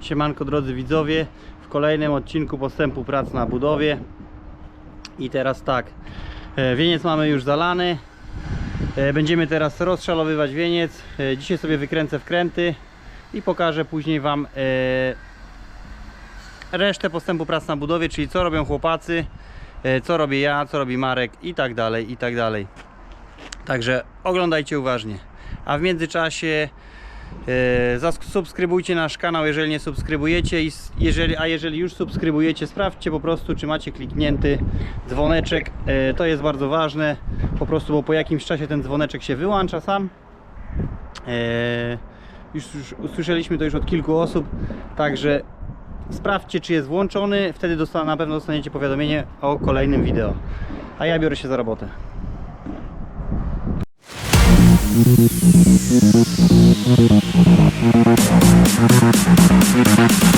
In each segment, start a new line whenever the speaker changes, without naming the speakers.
Siemanko drodzy widzowie, w kolejnym odcinku postępu prac na budowie. I teraz tak, e, wieniec mamy już zalany. E, Będziemy teraz rozszalowywać wieniec. E, Dzisiaj sobie wykręcę wkręty i pokażę później Wam resztę postępu prac na budowie, czyli co robią chłopacy, co robię ja, co robi Marek i tak dalej, i tak dalej. Także oglądajcie uważnie. A w międzyczasie zasubskrybujcie nasz kanał, jeżeli nie subskrybujecie. A jeżeli już subskrybujecie, sprawdźcie po prostu, czy macie kliknięty dzwoneczek. E, to jest bardzo ważne, po prostu, bo po jakimś czasie ten dzwoneczek się wyłącza sam. E, już, już usłyszeliśmy to już od kilku osób, także sprawdźcie, czy jest włączony. Wtedy na pewno dostaniecie powiadomienie o kolejnym wideo. A ja biorę się za robotę. Thank you.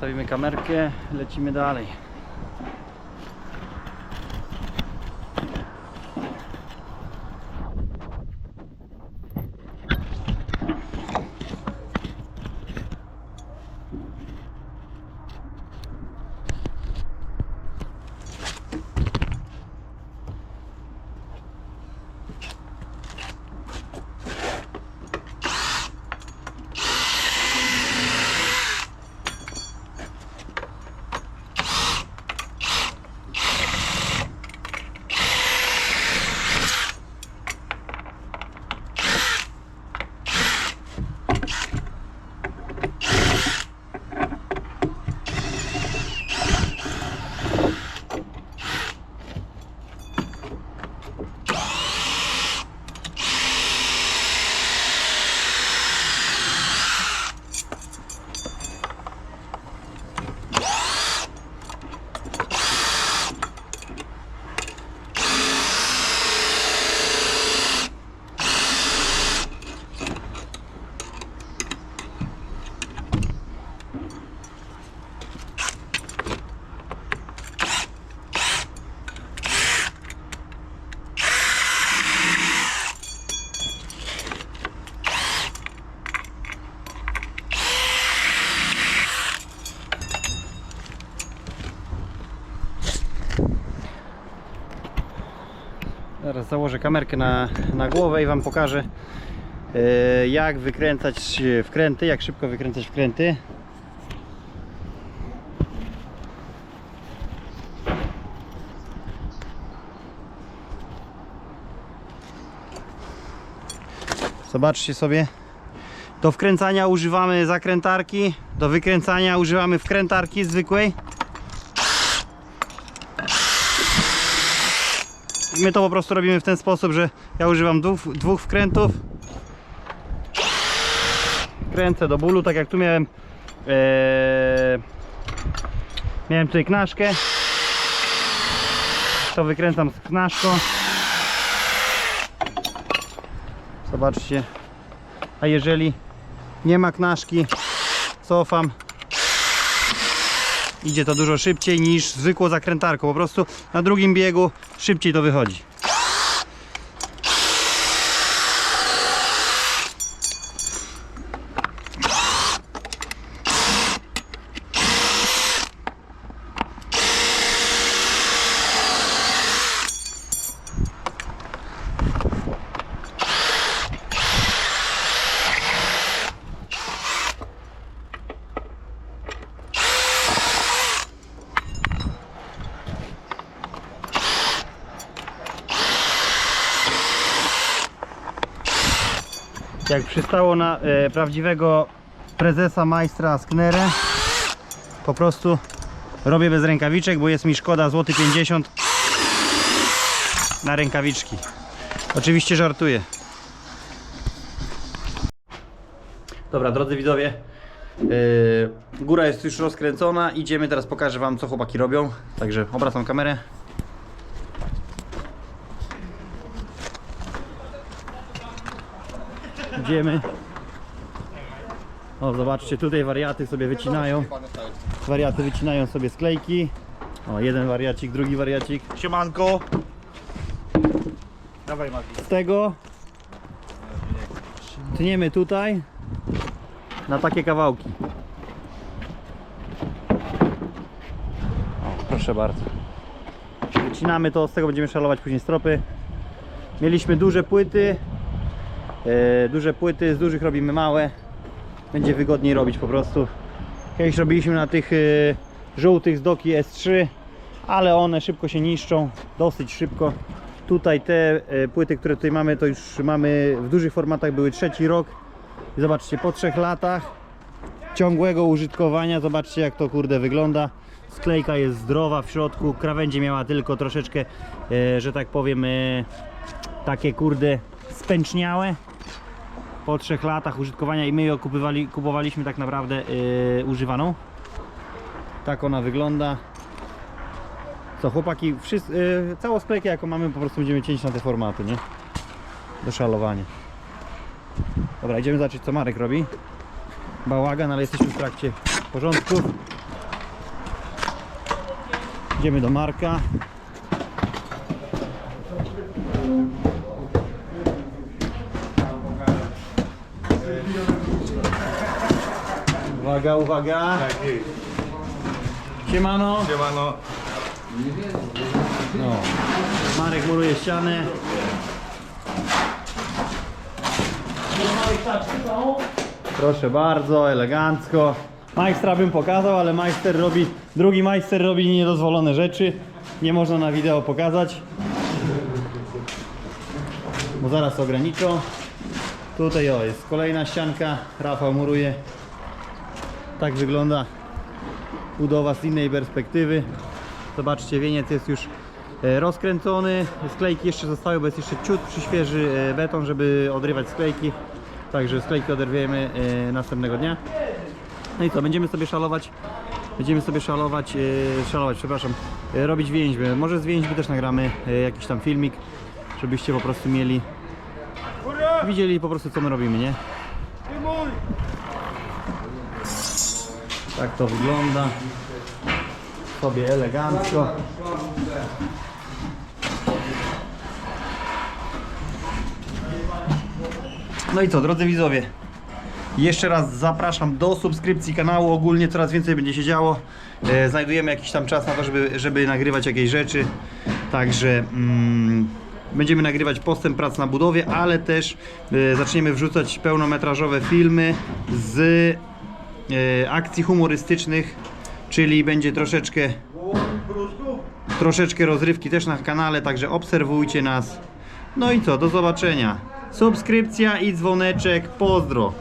Przestawimy kamerkę, lecimy dalej. Zaraz założę kamerkę na, na głowę i Wam pokażę e, jak wykręcać wkręty, jak szybko wykręcać wkręty. Zobaczcie sobie. Do wkręcania używamy zakrętarki, do wykręcania używamy wkrętarki zwykłej. My to po prostu robimy w ten sposób, że ja używam dwóch, dwóch wkrętów. Kręcę do bólu, tak jak tu miałem. Eee, miałem tutaj knaszkę. To wykręcam z knaszką. Zobaczcie. A jeżeli nie ma knaszki, cofam. Idzie to dużo szybciej niż zwykłą zakrętarką. Po prostu na drugim biegu szybciej to wychodzi. Jak przystało na e, prawdziwego prezesa majstra Sknerę po prostu robię bez rękawiczek, bo jest mi szkoda złoty 50 na rękawiczki. Oczywiście żartuję. Dobra, drodzy widzowie, yy, góra jest już rozkręcona. Idziemy, teraz pokażę Wam, co chłopaki robią. Także obracam kamerę. Idziemy. O, zobaczcie, tutaj wariaty sobie wycinają. Wariaty wycinają sobie sklejki. O, jeden wariacik, drugi wariacik.
Siemanko. Dawaj Mati.
Z tego tniemy tutaj na takie kawałki. O, proszę bardzo. Wycinamy to, z tego będziemy szalować później stropy. Mieliśmy duże płyty. E, duże płyty, z dużych robimy małe. Będzie wygodniej robić po prostu. Kiedyś robiliśmy na tych e, żółtych z doki S3, ale one szybko się niszczą, dosyć szybko. Tutaj te e, płyty, które tutaj mamy, to już mamy w dużych formatach, były trzeci rok. Zobaczcie, po trzech latach ciągłego użytkowania, zobaczcie jak to kurde wygląda. Sklejka jest zdrowa w środku, krawędzie miała tylko troszeczkę, że tak powiem, takie kurde spęczniałe po trzech latach użytkowania i my ją kupowaliśmy tak naprawdę e, używaną. Tak ona wygląda. Co chłopaki, wszyscy, yy, całą sklejkę jaką mamy po prostu będziemy cięć na te formaty, nie? Do szalowania. Dobra, idziemy zobaczyć co Marek robi. Bałagan, ale jesteśmy w trakcie porządków. Idziemy do Marka. Uwaga, uwaga.
Tak jest.
Siemano.
Siemano.
No. Marek muruje ścianę. Proszę bardzo, elegancko. Majstra bym pokazał, ale majster robi, drugi majster robi niedozwolone rzeczy. Nie można na wideo pokazać. Bo zaraz ograniczą. Tutaj o, jest kolejna ścianka. Rafał muruje. Tak wygląda budowa z innej perspektywy. Zobaczcie, wieniec jest już e, rozkręcony. Sklejki jeszcze zostały, bo jest jeszcze ciut przyświeży e, beton, żeby odrywać sklejki. Także sklejki oderwiemy e, następnego dnia. No i co, będziemy sobie szalować. Będziemy sobie szalować, szalować, przepraszam, robić więźby. Może z więźby też nagramy jakiś tam filmik, żebyście po prostu mieli, widzieli po prostu co my robimy, nie? Tak to wygląda. Sobie elegancko. No i co, drodzy widzowie, jeszcze raz zapraszam do subskrypcji kanału. Ogólnie coraz więcej będzie się działo. E, znajdujemy jakiś tam czas na to, żeby, żeby nagrywać jakieś rzeczy. Także mm, będziemy nagrywać postęp prac na budowie, ale też e, zaczniemy wrzucać pełnometrażowe filmy z akcji humorystycznych, czyli będzie troszeczkę troszeczkę rozrywki też na kanale, także obserwujcie nas. No i co, do zobaczenia. Subskrypcja i dzwoneczek, pozdro.